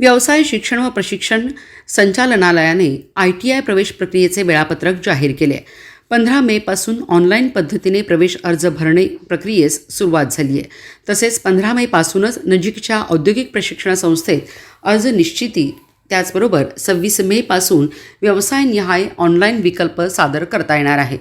व्यवसाय शिक्षण व प्रशिक्षण संचालनालयाने आय टी आय प्रवेश प्रक्रियेचे वेळापत्रक जाहीर केले. पंधरा मेपासून ऑनलाईन पद्धतीने प्रवेश अर्ज भरणे प्रक्रियेस सुरुवात झाली आहे तसेच पंधरा मेपासूनच नजीकच्या औद्योगिक प्रशिक्षण संस्थेत अर्ज निश्चिती त्याचबरोबर सव्वीस मेपासून व्यवसायनिहाय ऑनलाईन विकल्प सादर करता येणार आहे.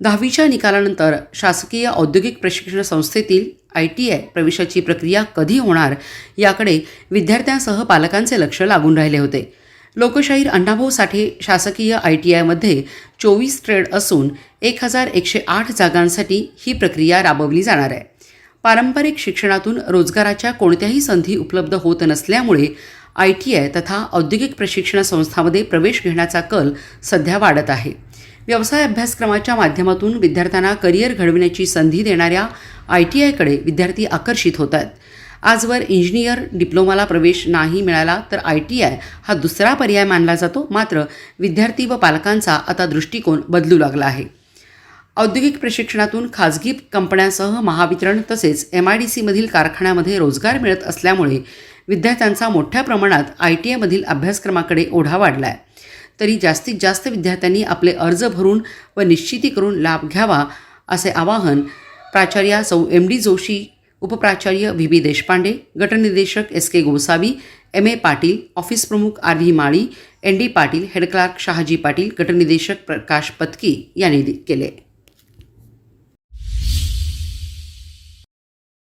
दहावीच्या निकालानंतर शासकीय औद्योगिक प्रशिक्षण संस्थेतील आय टी आय प्रवेशाची प्रक्रिया कधी होणार याकडे विद्यार्थ्यांसह पालकांचे लक्ष लागून राहिले होते. लोकशाहीर अण्णाभाऊ साठे शासकीय आय टी आयमध्ये चोवीस ट्रेड असून एक हजार एकशे आठ जागांसाठी ही प्रक्रिया राबवली जाणार आहे. पारंपरिक शिक्षणातून रोजगाराच्या कोणत्याही संधी उपलब्ध होत नसल्यामुळे आय टी आय तथा औद्योगिक प्रशिक्षण संस्थांमध्ये प्रवेश घेण्याचा कल सध्या वाढत आहे. व्यवसाय अभ्यासक्रमाच्या माध्यमातून विद्यार्थ्यांना करिअर घडविण्याची संधी देणाऱ्या आय टी आयकडे विद्यार्थी आकर्षित होत आहेत आजवर इंजिनियर डिप्लोमाला प्रवेश नाही मिळाला तर आय टी आय हा दुसरा पर्याय मानला जातो. मात्र विद्यार्थी व पालकांचा आता दृष्टिकोन बदलू लागला आहे. औद्योगिक प्रशिक्षणातून खाजगी कंपन्यांसह महावितरण तसेच एम आय डी सीमधील कारखान्यामध्ये रोजगार मिळत असल्यामुळे विद्यार्थ्यांचा मोठ्या प्रमाणात आय टी आयमधील अभ्यासक्रमाकडे ओढा वाढला आहे तरी जास्तीत जास्त विद्यार्थ्यांनी आपले अर्ज भरून व निश्चिती करून लाभ घ्यावा असे आवाहन प्राचार्या सौ एम डी जोशी उपप्राचार्य V B Deshpande गटनिर्देशक S K Gosavi M A Patil office प्रमुख R V Mali N D Patil head clerk Shahaji Patil गटनिर्देशक Prakash Patki यांनी केले.